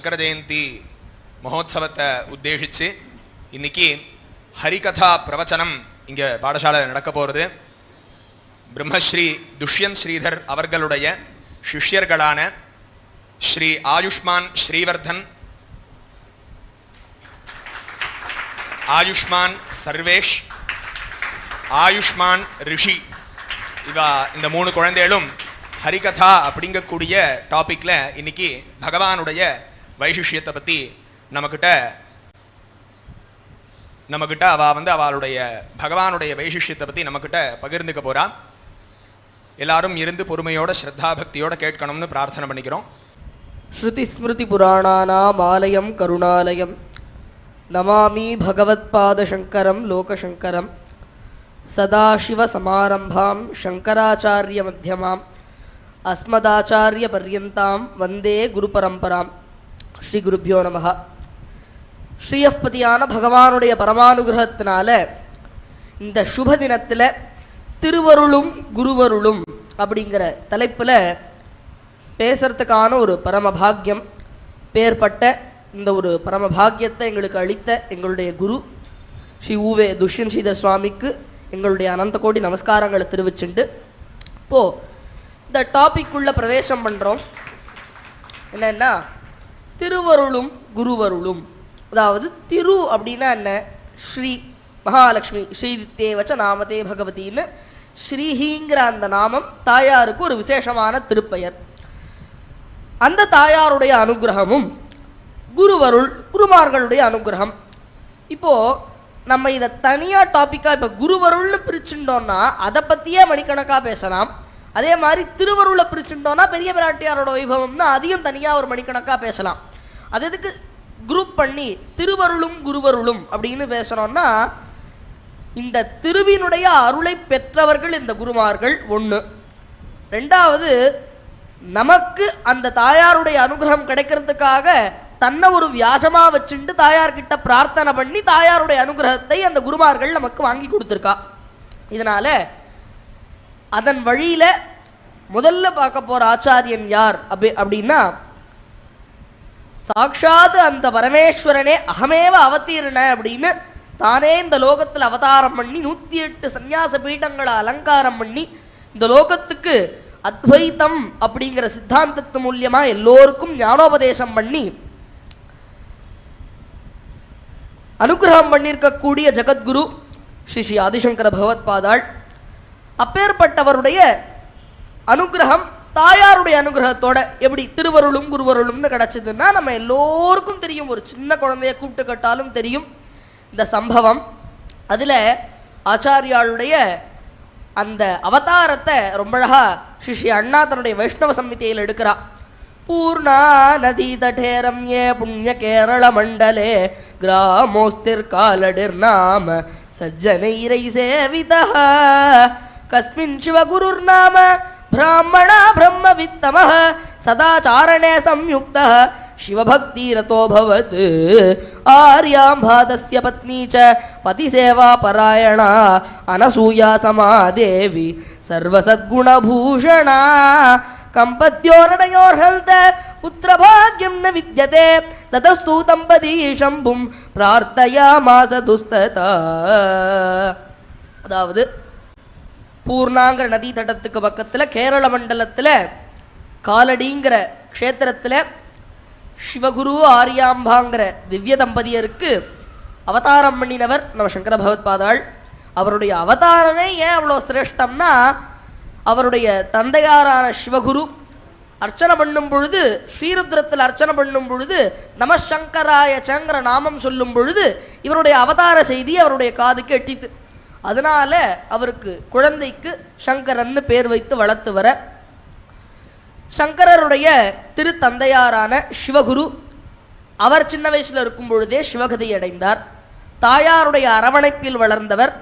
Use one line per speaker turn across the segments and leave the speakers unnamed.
சங்கர ஜெயந்தி மகோத்சவத்தை உத்தேசித்து இன்னைக்கு ஹரிகதா பிரவச்சனம் இங்கே பாடசாலை நடக்க போகிறது பிரம்மஸ்ரீ துஷ்யந்த் ஸ்ரீதர் அவர்களுடைய சிஷ்யர்களான ஸ்ரீ ஆயுஷ்மான் ஸ்ரீவர்தன் ஆயுஷ்மான் சர்வேஷ் ஆயுஷ்மான் ரிஷி. இவா இந்த மூணு குழந்தைகளும் ஹரிகதா அப்படிங்கக்கூடிய டாபிக்ல இன்னைக்கு பகவானுடைய வைஷிஷ்யத்தை பற்றி நம்மக்கிட்ட நம்மக்கிட்ட அவள் வந்து அவளுடைய பகவானுடைய வைஷிஷ்யத்தை பற்றி நம்மக்கிட்ட பகிர்ந்துக்க போகிறான் எல்லாரும் இருந்து பொறுமையோட ஸ்ரத்தாபக்தியோட கேட்கணும்னு பிரார்த்தனை பண்ணிக்கிறோம்.
ஸ்ருதி ஸ்மிருதி புராணானாம் ஆலயம் கருணாலயம். நமாமி பகவத்பாதசங்கரம் லோகசங்கரம். சதாசிவசமாரம்பாம் சங்கராச்சாரிய மத்தியமாம். அஸ்மதாச்சாரிய பர்யந்தாம் வந்தே குரு பரம்பராம். ஸ்ரீ குருப்பியோ நமகா. ஸ்ரீயப்பதியான பகவானுடைய பரமானுகிரகத்தினால இந்த சுப தினத்தில் திருவருளும் குருவருளும் அப்படிங்கிற தலைப்பில் பேசுறதுக்கான ஒரு பரமபாகியம் பேர்பட்ட இந்த ஒரு பரமபாகியத்தை எங்களுக்கு அளித்த எங்களுடைய குரு ஸ்ரீ ஊவே துஷ்யன் ஸ்ரீதர் சுவாமிக்கு எங்களுடைய அனந்த கோடி நமஸ்காரங்களை தெரிவிச்சுண்டு. இப்போது இந்த டாபிக் உள்ள பிரவேசம் பண்ணுறோம் என்னென்னா திருவருளும் குருவருளும். அதாவது திரு அப்படின்னா என்ன? ஸ்ரீ மகாலட்சுமி ஸ்ரீ தேவச்ச நாமதே பகவதின்னு ஸ்ரீஹிங்கிற அந்த நாமம் தாயாருக்கு ஒரு விசேஷமான திருப்பெயர். அந்த தாயாருடைய அனுகிரகமும் குருவருள் குருமார்களுடைய அனுகிரகம். இப்போது நம்ம இதை தனியாக டாப்பிக்காக இப்போ குருவருள்னு பிரிச்சுட்டோம்னா அதை பற்றியே மணிக்கணக்காக பேசலாம். அதே மாதிரி திருவருளை பிரிச்சுட்டோம்னா பெரிய பிராட்டியாரோட வைபவம்னா அதையும் தனியாக ஒரு மணிக்கணக்காக பேசலாம். அது எதுக்கு? குரூப் பண்ணி திருவருளும் குருவருளும் அப்படின்னு பேசணும்னா இந்த திருவினுடைய அருளை பெற்றவர்கள் இந்த குருமார்கள் ஒன்று ரெண்டாவது நமக்கு அந்த தாயாருடைய அனுகிரகம் கிடைக்கிறதுக்காக தன்னை ஒரு வியாஜமா வச்சுட்டு தாயார்கிட்ட பிரார்த்தனை பண்ணி தாயாருடைய அனுகிரகத்தை அந்த குருமார்கள் நமக்கு வாங்கி கொடுத்துருக்கா. இதனால அதன் வழியில முதல்ல பார்க்க போற ஆச்சாரியன் யார்? அப்படி அப்படின்னா சாக்ஷாத் அந்த பரமேஸ்வரனே அகமேவ அவதீர்ண அப்படின்னு தானே இந்த லோகத்தில் அவதாரம் பண்ணி நூத்தி எட்டு சந்நியாச பீடங்களை அலங்காரம் பண்ணி இந்த லோகத்துக்கு அத்வைத்தம் அப்படிங்கிற சித்தாந்தத்து மூலியமா எல்லோருக்கும் ஞானோபதேசம் பண்ணி அனுகிரகம் பண்ணியிருக்கக்கூடிய ஜெகத்குரு ஸ்ரீ ஸ்ரீ ஆதிசங்கர பகவத்பாதாள் அப்பேற்பட்டவருடைய அனுகிரகம் தாயாருடைய அனுகிரகத்தோட எப்படி திருவருளும் குருவருளும்னு கிடச்சிதுன்னா நம்ம எல்லோருக்கும் தெரியும். ஒரு சின்ன குழந்தைய கூப்பிட்டு கட்டாலும் தெரியும் இந்த சம்பவம். அதில் ஆச்சாரியாளுடைய அந்த அவதாரத்தை ரொம்ப அழகா ஸ்ரீ அண்ணா தன்னுடைய வைஷ்ணவ சமிதியில் எடுக்கிறா. பூர்ணா நதி தடேரம் ஏ புண்ணிய கேரள மண்டலே கிராமோஸ்திர் காலடிர் நாம சஜ்ஜனைரை சேவிதா கஸ்மின் சிவகுருர் நாம பிராமணா பிரம்மவித்தமः சதாச்சாரணே சம்யுக்தः शिवभक्तिरतोऽभवत् आर्यां भातस्य पत्नी च पतिसेवा परायणा अनसूया समादेवी सर्वसद्गुणभूषणा कम्पत्योरनयोर्हन्त पुत्रभाग्यं न विद्यते ततस्तु दम्पती शम्भुं प्रार्थयामास दुस्तता அதாவது பூர்ணாங்கிற நதி தடத்துக்கு பக்கத்தில் கேரள மண்டலத்தில் காலடிங்கிற க்ஷேத்திரத்தில் சிவகுரு ஆரியாம்பாங்கிற திவ்ய தம்பதியருக்கு அவதாரம் பண்ணினவர் நம்ம சங்கர பகவத்பாதாள். அவருடைய அவதாரமே ஏன் அவ்வளோ சிரேஷ்டம்னா அவருடைய தந்தையாரான சிவகுரு அர்ச்சனை பண்ணும் பொழுது ஸ்ரீருத்ரத்தில் அர்ச்சனை பண்ணும் பொழுது நமசங்கராய சங்கர நாமம் சொல்லும் பொழுது இவருடைய அவதார செய்தி அவருடைய காதுக்கு எட்டித்து அதனால அவருக்கு குழந்தைக்கு சங்கரன்னு பேர் வைத்து வளர்த்து வர. சங்கரருடைய திருத்தந்தையாரான சிவகுரு அவர் சின்ன வயசுல இருக்கும் பொழுதே சிவகதி அடைந்தார். தாயாருடைய அரவணைப்பில் வளர்ந்தவர்.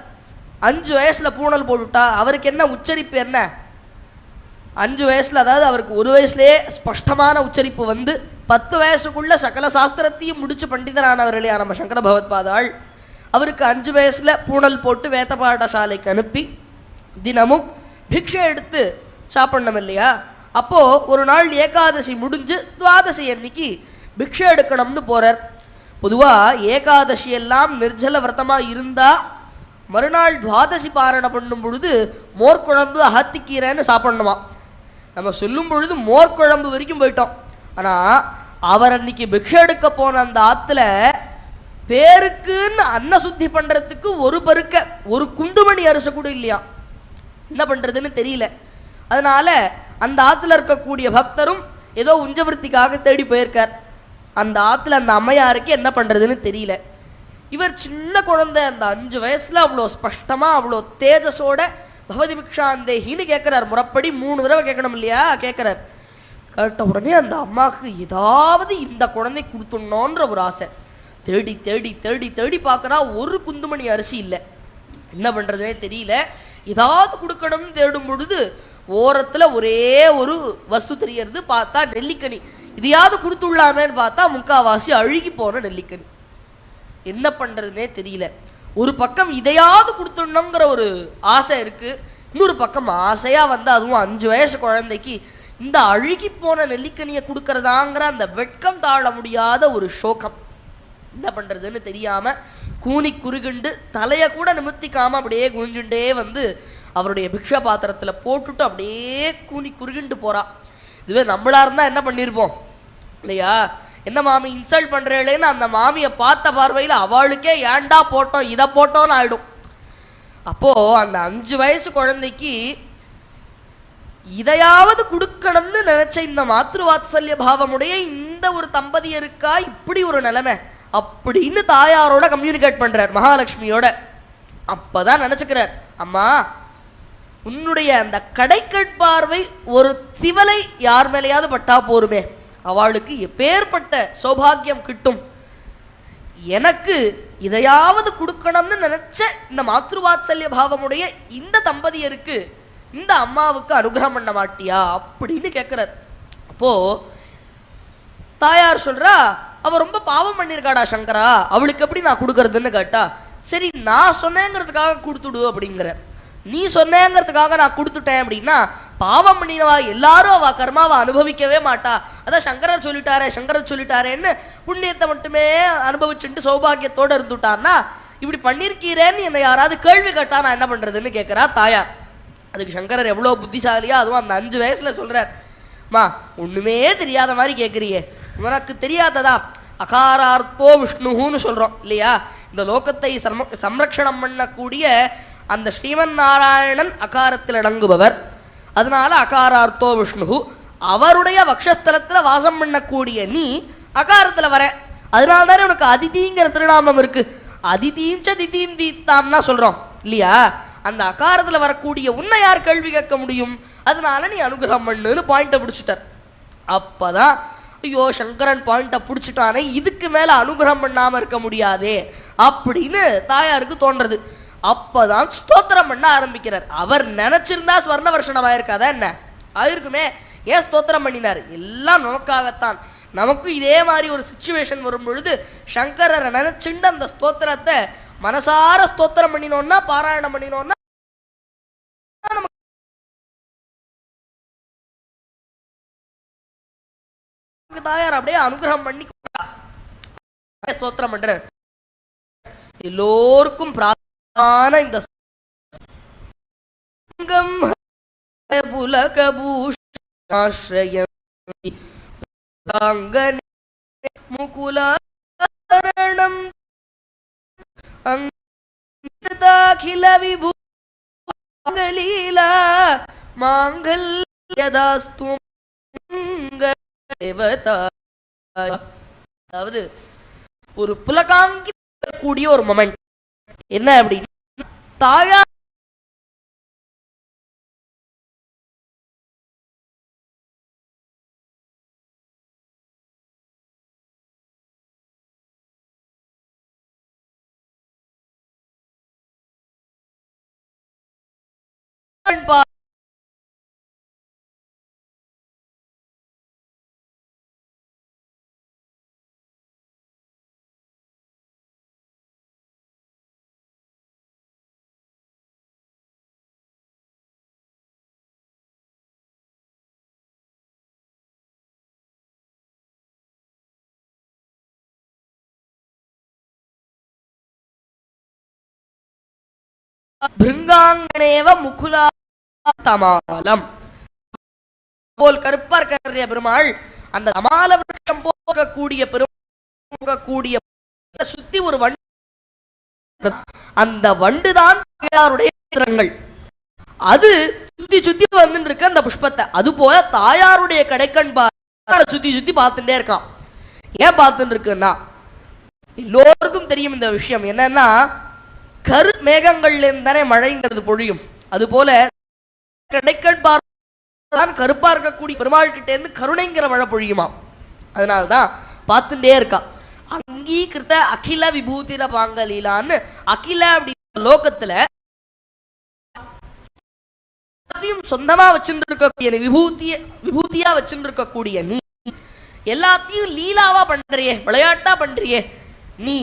அஞ்சு வயசுல பூணல் போட்டுட்டா அவருக்கு என்ன உச்சரிப்பு என்ன? அஞ்சு வயசுல அதாவது அவருக்கு ஒரு வயசுலேயே ஸ்பஷ்டமான உச்சரிப்பு வந்து பத்து வயசுக்குள்ள சகல சாஸ்திரத்தையும் முடிச்சு பண்டிதரானவர்களே நம்ம சங்கர பகவத்பாதாள் அவருக்கு அஞ்சு வயசில் பூணல் போட்டு வேத பாடசாலைக்கு அனுப்பி தினமும் பிக்ஷை எடுத்து சாப்பிடணும் இல்லையா? அப்போ ஒரு நாள் ஏகாதசி முடிஞ்சு துவாதசி அன்னைக்கு பிக்ஷை எடுக்கணும்னு போகிறார் பொதுவாக ஏகாதசி எல்லாம் நிர்ஜல விரதமாக இருந்தால் மறுநாள் துவாதசி பாரணை பண்ணும் பொழுது மோர் குழம்பு அகத்திக்கீரைன்னு சாப்பிடணுமா நம்ம சொல்லும் பொழுது மோர்க்குழம்பு வரைக்கும் போயிட்டோம். ஆனால் அவர் அன்னைக்கு பிக்ஷை எடுக்க போன அந்த ஆற்றுல பேருக்குன்னு அன்ன சுத்தி பண்றதுக்கு ஒரு பருக்க ஒரு குண்டுமணி அரிச கூட இல்லையா? என்ன பண்றதுன்னு தெரியல. அதனால அந்த ஆத்துல இருக்கக்கூடிய பக்தரும் ஏதோ உஞ்சவர்த்திக்காக தேடி போயிருக்கார். அந்த ஆத்துல அந்த அம்மையாருக்கு என்ன பண்றதுன்னு தெரியல. இவர் சின்ன குழந்தை அந்த அஞ்சு வயசுல அவ்வளோ ஸ்பஷ்டமா அவ்வளோ தேஜஸோட பகவதி பிக்ஷாந்தேகின்னு கேட்கிறார் முறப்படி மூணு தடவை கேட்கணும் இல்லையா? கேட்கிறார் கேட்ட உடனே அந்த அம்மாவுக்கு ஏதாவது இந்த குழந்தை கொடுத்துடணுன்ற ஒரு ஆசை. தேடி தேடி தேடி தேடி பார்க்குறா ஒரு குந்துமணி அரிசி இல்லை. என்ன பண்ணுறதுனே தெரியல. ஏதாவது கொடுக்கணும்னு தேடும் பொழுது ஓரத்தில் ஒரே ஒரு வஸ்து தெரியறது. பார்த்தா நெல்லிக்கனி. இதையாவது கொடுத்துள்ளாமேன்னு பார்த்தா முக்காவாசி அழுகி போன நெல்லிக்கனி. என்ன பண்ணுறதுனே தெரியல. ஒரு பக்கம் இதையாவது கொடுத்துடணுங்கிற ஒரு ஆசை இருக்குது இன்னொரு பக்கம் ஆசையாக வந்து அதுவும் அஞ்சு வயசு குழந்தைக்கு இந்த அழுகி போன நெல்லிக்கனியை கொடுக்கறதாங்கிற அந்த வெட்கம் தாழ முடியாத ஒரு சோகம். என்ன பண்றதுன்னு தெரியாம கூனி குறுகுண்டு தலையை கூட நிமித்திக்காம அப்படியே குனிஞ்சுட்டே வந்து அவருடைய பிக்ஷா பாத்திரத்துல போட்டுட்டு அப்படியே கூனி குறுகுண்டு போறா. இதுவே நம்மளா இருந்தா என்ன பண்ணியிருப்போம் இல்லையா? என்ன மாமி இன்சல்ட் பண்றேளேன்னு அந்த மாமியை பார்த்த பார்வையில அவளுக்கே ஏன்டா போட்டோம் இதை போட்டோம்னு ஆயிடும். அப்போ அந்த அஞ்சு வயசு குழந்தைக்கு இதையாவது கொடுக்கணும்னு நினைச்ச இந்த மாத்ரு வாத்சல்ய பாவமுடைய இந்த ஒரு தம்பதியருக்கா இப்படி ஒரு நிலைமை? அப்படின்னு தாயாரோட கம்யூனிகேட் பண்றார் மகாலட்சுமியோட. அப்பதான் நினைச்சுக்கிறார் அம்மா உன்னுடைய அந்த கடைக்கட் பார்வை ஒரு திவலை யார் மேலேயாவது பட்டா போருமே. அவளுக்கு எப்பேற்பட்ட சௌபாகியம் கிட்டும். எனக்கு இதையாவது கொடுக்கணும்னு நினைச்ச இந்த மாத்ருவாத்சல்ய பாவமுடைய இந்த தம்பதியருக்கு இந்த அம்மாவுக்கு அனுகிரகம் பண்ண மாட்டியா? அப்படின்னு கேட்கிறார் அப்போ தாயார் சொல்றா அவள் ரொம்ப பாவம் பண்ணியிருக்காடா சங்கரா. அவளுக்கு எப்படி நான் கொடுக்கறதுன்னு கேட்டா சரி நான் சொன்னேங்கிறதுக்காக கொடுத்துடு அப்படிங்கிற. நீ சொன்னேங்கிறதுக்காக நான் கொடுத்துட்டேன் அப்படின்னா பாவம் பண்ணினவா எல்லாரும் அவ கர்மாவை அனுபவிக்கவே மாட்டா. அதான் சங்கரர் சொல்லிட்டாரே சங்கரர் சொல்லிட்டாரேன்னு புண்ணியத்தை மட்டுமே அனுபவிச்சுட்டு சௌபாகியத்தோடு இருந்துட்டான்னா இப்படி பண்ணியிருக்கிறேன்னு என்னை யாராவது கேள்வி கேட்டா நான் என்ன பண்றதுன்னு கேட்கறா தாயார். அதுக்கு சங்கரர் எவ்வளோ புத்திசாலியா அதுவும் அந்த அஞ்சு வயசுல சொல்றார். மா ஒண்ணுமே தெரியாத மாதிரி கேட்குறியே உனக்கு தெரியாததா? அகாரார்த்தோ விஷ்ணுன்னு சொல்றோம் இல்லையா? இந்த லோகத்தை சம சம்ரக்ஷணம் பண்ணக்கூடிய அந்த ஸ்ரீமன் நாராயணன் அகாரத்தில் அடங்குபவர். அதனால அகாரார்த்தோ விஷ்ணு அவருடைய வக்ஷஸ்தலத்துல வாசம் பண்ணக்கூடிய நீ அகாரத்துல வர. அதனால தானே உனக்கு அதிதிங்கிற திருநாமம் இருக்கு. அதிதீஞ்ச திதீம் தீத்தாம்னா சொல்றோம் இல்லையா? அந்த அகாரத்துல வரக்கூடிய உன்னை யார் கேள்வி கேட்க முடியும்? அதனால நீ அனுகிரகம் பண்ணுன்னு பாயிண்ட்டை பிடிச்சிட்டார் அப்பதான் ஐயோ சங்கரன் பாயிண்ட்டை பிடிச்சிட்டானே இதுக்கு மேல அனுகிரகம் பண்ணாம இருக்க முடியாதே அப்படின்னு தாயாருக்கு தோன்றது. அப்பதான் ஸ்தோத்திரம் பண்ண ஆரம்பிக்கிறார். அவர் நினைச்சிருந்தா ஸ்வர்ண வருஷனம் ஆயிருக்காதா என்ன? ஆயிருக்குமே. ஏன் ஸ்தோத்திரம் பண்ணினார்? எல்லாம் நமக்காகத்தான். நமக்கும் இதே மாதிரி ஒரு சுச்சுவேஷன் வரும் பொழுது சங்கரரை நினைச்சுண்டு அந்த ஸ்தோத்திரத்தை மனசார ஸ்தோத்திரம் பண்ணினோம்னா பாராயணம் பண்ணினோன்னா தாயார் அப்படியே அனுகிரகம் பண்ணி ஸ்தோத்திரம் பண்ற. எல்லோருக்கும் பிரார்த்தமான இந்த சங்கம் புலகபூஷாஸ்ரயம் முகுலாரணம். அங்கிருதாகில விபூலீலா மாங்கல்யதாஸ்து தேவதா அதாவது ஒரு புலகாங்கி கூடிய ஒரு மொமெண்ட் என்ன அப்படின்னா தாயார் பா- பிருங்காங்கனேவ முகுலா தமாலம் போல் கருப்பார் இருக்கிற பெருமாள் அந்த தமால விருட்சம் போகக்கூடிய பெரும் சுத்தி ஒரு வண்டு அந்த வண்டுதான் தாயாருடைய அது சுத்தி சுத்தி வந்துட்டு இருக்கு அந்த புஷ்பத்தை. அது போல தாயாருடைய கடைக்கண் பார்வை சுத்தி சுத்தி பார்த்துட்டே இருக்கான். ஏன் பார்த்துட்டு இருக்குன்னா எல்லோருக்கும் தெரியும் இந்த விஷயம் என்னன்னா கரு மேகங்கள்ல தானே மழைங்கிறது பொழியும். அது போல கடைக்கண் கருப்பா இருக்கக்கூடிய பெருமாள் கிட்ட இருந்து கருணைங்கிற மழை பொழியுமா? அதனாலதான் பார்த்துட்டே இருக்கா. அங்கீகிருத்த அகில விபூதில பாங்கலீலான்னு அகில அப்படிங்கிற லோகத்துல சொந்தமா வச்சிருக்கக்கூடிய விபூத்திய விபூதியா வச்சிருக்கக்கூடிய நீ எல்லாத்தையும் லீலாவா பண்றியே விளையாட்டா பண்றியே நீ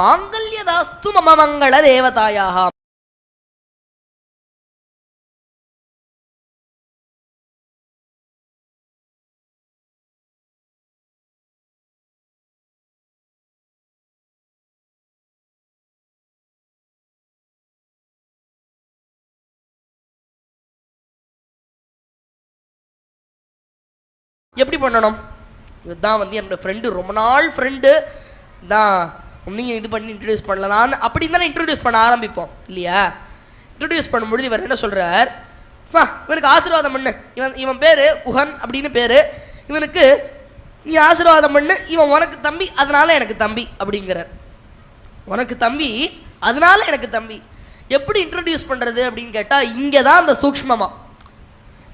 மாங்கல் மாங்கல்யதாஸ்து மம மங்கள தேவதாயாக எப்படி பண்ணணும்? இதுதான் வந்து என்னோட ஃப்ரெண்டு ரொம்ப நாள் ஃப்ரெண்டு தான் உன்னையும் இது பண்ணி இன்ட்ரடியூஸ் பண்ணலான்னு அப்படி தானே இன்ட்ரடியூஸ் பண்ண ஆரம்பிப்போம். இல்லையா? இன்ட்ரடியூஸ் பண்ணும்பொழுது இவர் என்ன சொல்கிறார் வா இவனுக்கு ஆசீர்வாதம் பண்ணு. இவன் இவன் பேர் குஹன் அப்படின்னு பேர். இவனுக்கு நீ ஆசீர்வாதம் பண்ணு. இவன் உனக்கு தம்பி அதனால எனக்கு தம்பி அப்படிங்கிறார். உனக்கு தம்பி அதனால எனக்கு தம்பி. எப்படி இன்ட்ரடியூஸ் பண்ணுறது அப்படின்னு கேட்டால் இங்கே தான் அந்த சூக்ஷ்மமா.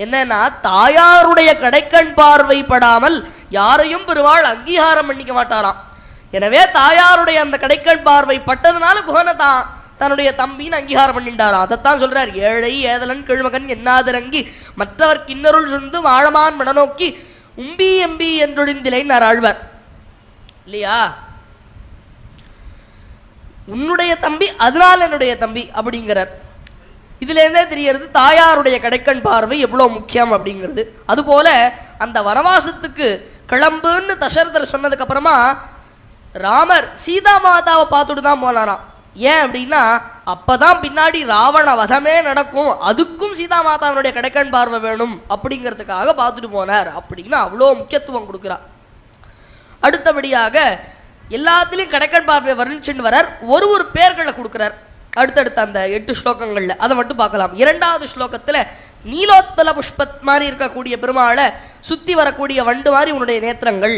என்னன்னா தாயாருடைய கடைக்கண் பார்வைப்படாமல் யாரையும் பெருவாள் அங்கீகாரம் பண்ணிக்க மாட்டாராம். எனவே தாயாருடைய அந்த கடைக்கண் பார்வை பட்டதுனால குஹனை தான் தன்னுடைய தம்பின்னு அங்கீகாரம் பண்ணிட்டாராம் அதைத்தான் சொல்றார். ஏழை ஏதலன் கிழ்மகன் என்னாதிரங்கி மற்றவர் கிண்ணருள் சுந்து வாழமான் மனநோக்கி உம்பி எம்பி என்றொழிந்திலைன்னு ஆழ்வார் இல்லையா? உன்னுடைய தம்பி அதனால என்னுடைய தம்பி அப்படிங்கிறார். இதுல இருந்தே தெரியறது தாயாருடைய கடைக்கண் பார்வை எவ்வளவு முக்கியம் அப்படிங்கிறது. அதுபோல அந்த வனவாசத்துக்கு கிளம்புன்னு தசரதர் சொன்னதுக்கு அப்புறமா ராமர் சீதா மாதாவை பார்த்துட்டு தான் போனாராம். ஏன் அப்படின்னா அப்பதான் பின்னாடி ராவண வதமே நடக்கும். அதுக்கும் சீதா மாதாவினுடைய கிடைக்கன் பார்வை வேணும் அப்படிங்கிறதுக்காக பார்த்துட்டு போனார் அப்படின்னு அவ்வளோ முக்கியத்துவம் கொடுக்குறார். அடுத்தபடியாக எல்லாத்துலேயும் கிடைக்கன் பார்வை வர்ணிச்சுன்னு வரார். ஒரு ஒரு பேர்களை கொடுக்குறார். அடுத்தடுத்த அந்த எட்டு ஸ்லோகங்களில் அதை மட்டும் பார்க்கலாம். இரண்டாவது ஸ்லோகத்தில் நீலோத்பல புஷ்பத் மாதிரி இருக்கக்கூடிய பெருமாளை சுற்றி வரக்கூடிய வண்டு மாதிரி உன்னுடைய நேத்திரங்கள்.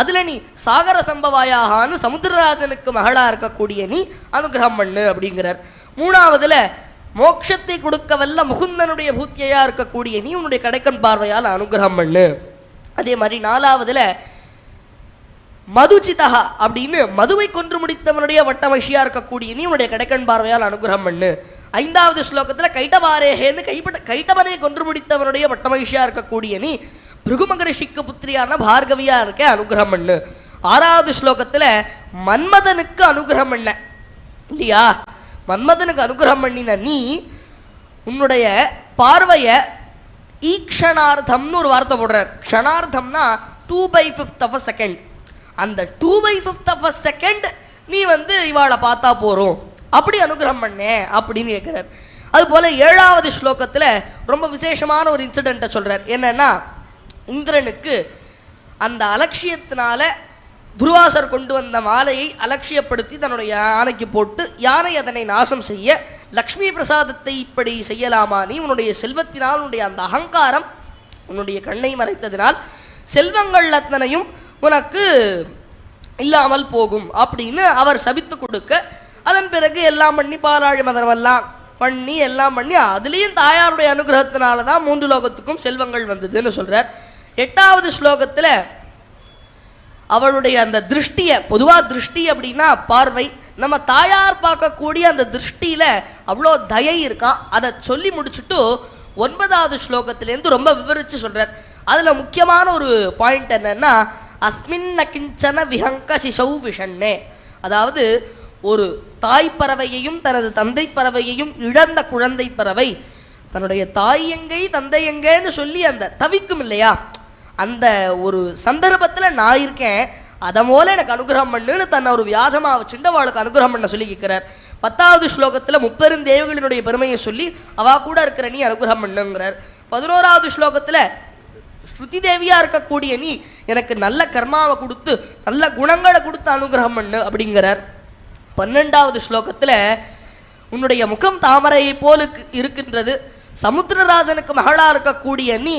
அதுல நீ சாகர சம்பவாயாகான்னு சமுத்திரராஜனுக்கு மகளா இருக்கக்கூடிய நீ அனுகிரகம் பண்ணு அப்படிங்கிறார். மூணாவதுல மோட்சத்தை கொடுக்க வல்ல முகுந்தனுடைய பூத்தியா இருக்கக்கூடிய நீ உன்னுடைய கடைக்கன் பார்வையால் அனுகிரகம் பண்ணு. அதே மாதிரி நாலாவதுல மதுச்சிதா அப்படின்னு மதுவை கொன்று முடித்தவனுடைய வட்டமஷியா இருக்கக்கூடிய நீ உன்னுடைய கடைக்கண் பார்வையால் அனுகிரகம் பண்ணு. ஐந்தாவது ஸ்லோகத்துல கைட்டபாரேகேன்னு கைப்பட்ட கைட்டவனை கொன்று முடித்தவனுடைய வட்டமகிஷியா இருக்கக்கூடிய நீ பிருகுமகரிஷிக்கு புத்திரியான பார்கவியா இருக்க அனுகிரகம் பண்ணு ஆறாவது ஸ்லோகத்துல மன்மதனுக்கு அனுகிரகம் பண்ண இல்லையா? மன்மதனுக்கு அனுகிரகம் பண்ணின நீ உன்னுடைய பார்வைய ஈக்ஷணார்த்தம்னு ஒரு வார்த்தை போடுறார். க்ஷணார்த்தம்னா two by fifth of a second அந்த two by fifth of a second நீ வந்து இவாளை பார்த்தா போறோம். அப்படி அனுகிரகம் பண்ணேன் அப்படின்னு கேட்கிறார் அது போல ஏழாவது ஸ்லோகத்துல ரொம்ப விசேஷமான ஒரு இன்சிடென்ட்டை சொல்றார். என்னன்னா இந்திரனுக்கு அந்த அலட்சியத்தினால துர்வாசர் கொண்டு வந்த மாலையை அலட்சியப்படுத்தி தன்னுடைய யானைக்கு போட்டு யானை அதனை நாசம் செய்ய லக்ஷ்மி பிரசாதத்தை இப்படி செய்யலாமா? நீ உன்னுடைய செல்வத்தினால் உன்னுடைய அந்த அகங்காரம் உன்னுடைய கண்ணை மறைத்ததினால் செல்வங்கள் அத்தனையும் உனக்கு இல்லாமல் போகும் அப்படின்னு அவர் சபித்து கொடுக்க அதன் பிறகு எல்லாம் பண்ணி பாலாழி மதனமெல்லாம் பண்ணி எல்லாம் பண்ணி அதுலேயும் தாயாருடைய அனுகிரகத்தினால தான் மூன்று லோகத்துக்கும் செல்வங்கள் வந்ததுன்னு சொல்கிறார் எட்டாவது ஸ்லோகத்தில் அவளுடைய அந்த திருஷ்டியை பொதுவாக திருஷ்டி அப்படின்னா பார்வை. நம்ம தாயார் பார்க்கக்கூடிய அந்த திருஷ்டியில் அவ்வளோ தயை இருக்கா? அதை சொல்லி முடிச்சுட்டு ஒன்பதாவது ஸ்லோகத்திலேருந்து ரொம்ப விவரித்து சொல்கிறார் அதில் முக்கியமான ஒரு பாயிண்ட் என்னன்னா அஸ்மின் கிஞ்சன விஹங்க சிசௌ விஷண்ணே அதாவது ஒரு தாய் பறவையையும் தனது தந்தை பறவையையும் இழந்த குழந்தை பறவை. தன்னுடைய தாய் எங்கே தந்தை எங்கேன்னு சொல்லி அந்த தவிக்கும் இல்லையா? அந்த ஒரு சந்தர்ப்பத்தில் நான் இருக்கேன் அதை போல எனக்கு அனுகிரகம் பண்ணுன்னு தன்னை ஒரு வியாஜமா சிண்டவாளுக்கு அனுகிரகம் பண்ண சொல்லி கேட்கிறார் பத்தாவது ஸ்லோகத்தில் முப்பெரும் தேவகளினுடைய பெருமையை சொல்லி அவா கூட இருக்கிற நீ அனுகிரகம் பண்ணுங்கிறார். பதினோராவது ஸ்லோகத்தில் ஸ்ருதி தேவியா இருக்கக்கூடிய நீ எனக்கு நல்ல கர்மாவை கொடுத்து நல்ல குணங்களை கொடுத்து அனுகிரகம் பண்ணு அப்படிங்கிறார். பன்னெண்டாவது ஸ்லோகத்தில் உன்னுடைய முகம் தாமரையை போல இருக்கின்றது சமுத்திரராஜனுக்கு மகளா இருக்கக்கூடிய நீ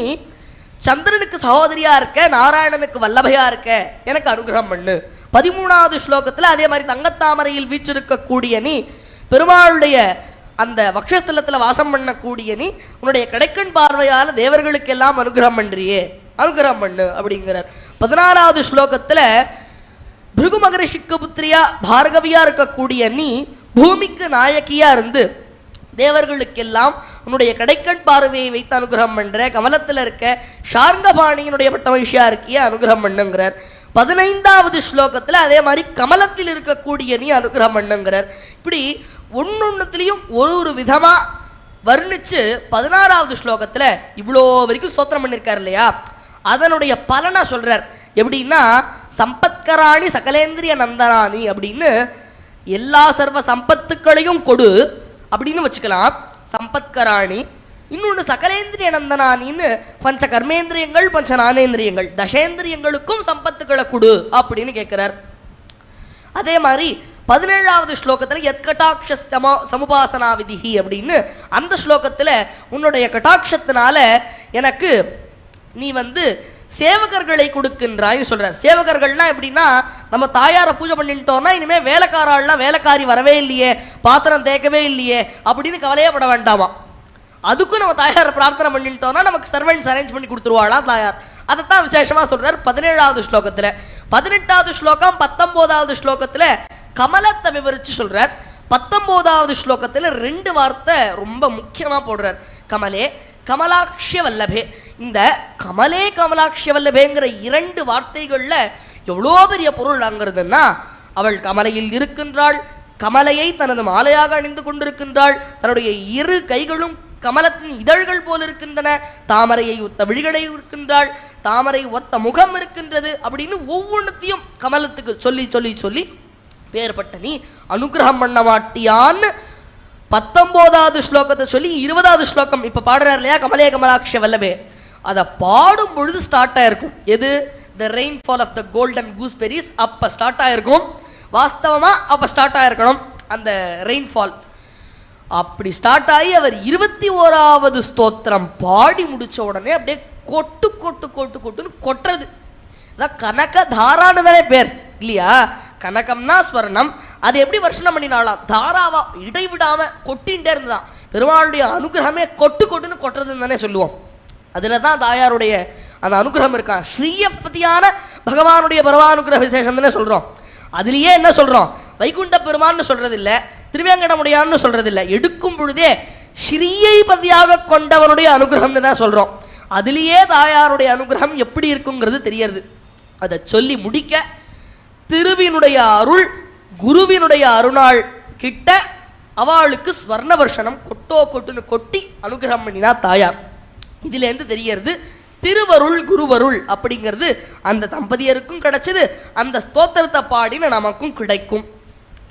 சந்திரனுக்கு சகோதரியா இருக்க நாராயணனுக்கு வல்லபையா இருக்க எனக்கு அனுகிரகம் பண்ணு. பதிமூணாவது ஸ்லோகத்தில் அதே மாதிரி தங்கத்தாமரையில் வீச்சிருக்கக்கூடிய நீ பெருமாளுடைய அந்த வக்ஷஸ்தலத்தில் வாசம் பண்ணக்கூடிய நீ உன்னுடைய கிடைக்கண் பார்வையால் தேவர்களுக்கு எல்லாம் அனுகிரகம் பண்றியே. அனுகிரகம் பண்ணு அப்படிங்கிறார். பதினாறாவது ஸ்லோகத்துல பிருகு மகரிஷிக்கு புத்திரியா பார்கவியா இருக்கக்கூடிய நீ பூமிக்கு நாயக்கியா இருந்து தேவர்களுக்கெல்லாம் உன்னுடைய கடைக்கண் பார்வையை வைத்து அனுகிரகம் பண்ணுற கமலத்தில் இருக்க ஷார்ங்கபாணியினுடைய பட்ட மகிழ்ச்சியாக இருக்கிய அனுகிரகம் பண்ணுங்கிறார். பதினைந்தாவது ஸ்லோகத்தில் அதே மாதிரி கமலத்தில் இருக்கக்கூடிய நீ அனுகிரகம் பண்ணுங்கிறார். இப்படி ஒன்னொன்னுத்துலேயும் ஒரு ஒரு விதமாக வர்ணித்து பதினாறாவது ஸ்லோகத்தில் இவ்வளோ வரைக்கும் ஸ்தோத்திரம் பண்ணியிருக்கார் இல்லையா? அதனுடைய பலனை சொல்கிறார் எப்படின்னா சம்பத்கராணி சகலேந்திரிய நந்தனானி அப்படின்னு எல்லா சர்வ சம்பத்துக்களையும் கொடு அப்படின்னு வச்சுக்கலாம். சம்பத்கராணி இன்னொன்று சகலேந்திரிய நந்தனானின்னு பஞ்ச கர்மேந்திரியங்கள் பஞ்ச ஞானேந்திரியங்கள் தசேந்திரியங்களுக்கும் சம்பத்துக்களை கொடு அப்படின்னு கேட்கிறார் அதே மாதிரி பதினேழாவது ஸ்லோகத்துல எத்கட்டாட்ச சம சமுபாசனா விதிகி அப்படின்னு அந்த ஸ்லோகத்துல உன்னுடைய கட்டாட்சத்தினால எனக்கு நீ வந்து சேவகர்களை கொடுக்கின்றாய் சொல்றார். சேவகர்கள்னா எப்படின்னா நம்ம தாயாரை பூஜை பண்ணிட்டோம்னா இனிமே வேலைக்காராள்லாம் வேலைக்காரி வரவே இல்லையே பாத்திரம் தேய்க்கவே இல்லையே அப்படின்னு கவலையப்பட வேண்டாமா அதுக்கும் நம்ம தாயாரை பிரார்த்தனை பண்ணிட்டோம்னா நமக்கு சர்வெண்ட்ஸ் அரேஞ்ச் பண்ணி கொடுத்துருவாளா தாயார். அதைத்தான் விசேஷமா சொல்றார் பதினேழாவது ஸ்லோகத்துல. பதினெட்டாவது ஸ்லோகம் பத்தொன்பதாவது ஸ்லோகத்துல கமலத்தை விவரிச்சு சொல்றார். பத்தொன்பதாவது ஸ்லோகத்துல ரெண்டு வார்த்தை ரொம்ப முக்கியமா போடுறார். கமலே கமலாட்சிய வல்லபே இந்த கமலே கமலாட்சிய வல்லபேங்கிற இரண்டு வார்த்தைகள்ல எவ்வளோ பெரிய பொருள் அங்கிறதுன்னா அவள் கமலையில் இருக்கின்றாள் கமலையை தனது மாலையாக அணிந்து கொண்டிருக்கின்றாள் தன்னுடைய இரு கைகளும் கமலத்தின் இதழ்கள் போல் இருக்கின்றன தாமரையை ஒத்த விழிகளை இருக்கின்றாள் தாமரை ஒத்த முகம் இருக்கின்றது அப்படின்னு ஒவ்வொன்றத்தையும் கமலத்துக்கு சொல்லி சொல்லி சொல்லி பேர்பட்ட நீ அனுகிரகம் பண்ண மாட்டியான்னு பத்தொன்பதாவது ஸ்லோகத்தை சொல்லி இருபதாவது ஸ்லோகம் இப்ப பாடுறாரு இல்லையா? கமலே கமலாட்ச வல்லபே. அதை பாடும் பொழுது ஸ்டார்ட் ஆயிருக்கும். எது? The rainfall of the golden gooseberries அப்ப ஸ்டார்ட் ஆயிருக்கும். வாஸ்தவமா அப்ப ஸ்டார்ட் ஆயிருக்கணும். அந்த ரெயின்ஃபால் அப்படி ஸ்டார்ட் ஆகி அவர் இருபத்தி ஓராவது ஸ்தோத்திரம் பாடி முடிச்ச உடனே அப்படியே கொட்டு கொட்டு கொட்டு கொட்டுன்னு கொட்டுறது. அதான் கனக தாரான்னு வேற பேர். இல்லையா? கனகம்னா ஸ்வர்ணம். அது எப்படி வருஷனம் பண்ணினாலாம் தாராவா இடைவிடாம கொட்டின்டே இருந்ததான் பெருமாளுடைய அனுகிரகமே கொட்டு கொட்டுன்னு கொட்டுறதுன்னு தானே சொல்லுவோம். அதில் தான் தாயாருடைய அந்த அனுகிரகம் இருக்கா? ஸ்ரீயப்பதியான பகவானுடைய பரவானுகிரக விசேஷம் தானே சொல்றோம். அதுலயே என்ன சொல்றோம்? வைகுண்ட பெருமான்னு சொல்கிறது இல்லை திருவேங்கடமுடையான்னு சொல்கிறது இல்லை எடுக்கும் பொழுதே ஸ்ரீயை பதியாக கொண்டவனுடைய அனுகிரகம்னு தான் சொல்றோம். அதுலயே தாயாருடைய அனுகிரகம் எப்படி இருக்குங்கிறது தெரியறது அதை சொல்லி முடிக்க திருவினுடைய அருள் குருவினுடைய அருணாள் கிட்ட அவளுக்கு ஸ்வர்ண வருஷனம் கொட்டோ கொட்டுன்னு கொட்டி அனுகிரகம் பண்ணினா தாயார். இதுலேருந்து தெரியறது திருவருள் குருவருள் அப்படிங்கிறது அந்த தம்பதியருக்கும் கிடைச்சது அந்த ஸ்தோத்திரத்தை பாடின நமக்கும் கிடைக்கும்.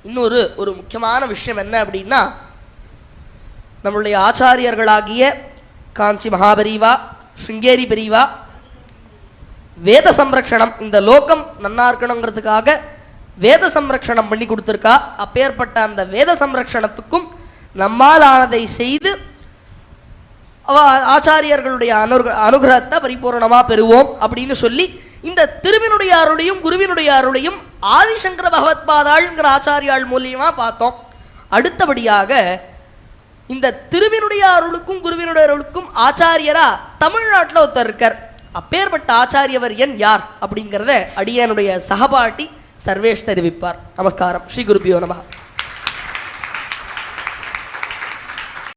இன்னொரு ஒரு முக்கியமான விஷயம் என்ன அப்படின்னா நம்மளுடைய ஆச்சாரியர்களாகிய காஞ்சி மகாபெரிவா ஸ்ருங்கேரி பெரிவா வேத சம்ரக்ஷணம் இந்த லோகம் நன்னா இருக்கணுங்கிறதுக்காக வேத சம்ரக்ஷணம் பண்ணி கொடுத்துருக்கா. அப்பேற்பட்ட அந்த வேத சம்ரக்ஷணத்துக்கும் நம்மால் ஆனதை செய்து அவ ஆச்சாரியர்களுடைய அனுகு அனுகிரகத்தை பரிபூரணமா பெறுவோம் அப்படின்னு சொல்லி இந்த திருவினுடைய அருளையும் குருவினுடைய அருளையும் ஆதிசங்கர பகவத்பாதாள்ங்கிற ஆச்சாரியாள் மூலியமா பார்த்தோம். அடுத்தபடியாக இந்த திருவினுடைய அருளுக்கும் குருவினுடைய அருளுக்கும் ஆச்சாரியரா தமிழ்நாட்டில் ஒருத்தர் இருக்கார். அப்பேற்பட்ட ஆச்சாரியவர் என் யார் அப்படிங்கிறத அடியனுடைய சகபாட்டி സർവേഷ് തരുവിപ്പാർ നമസ്കാരം ശ്രീ ഗുരുഭ്യോ നമ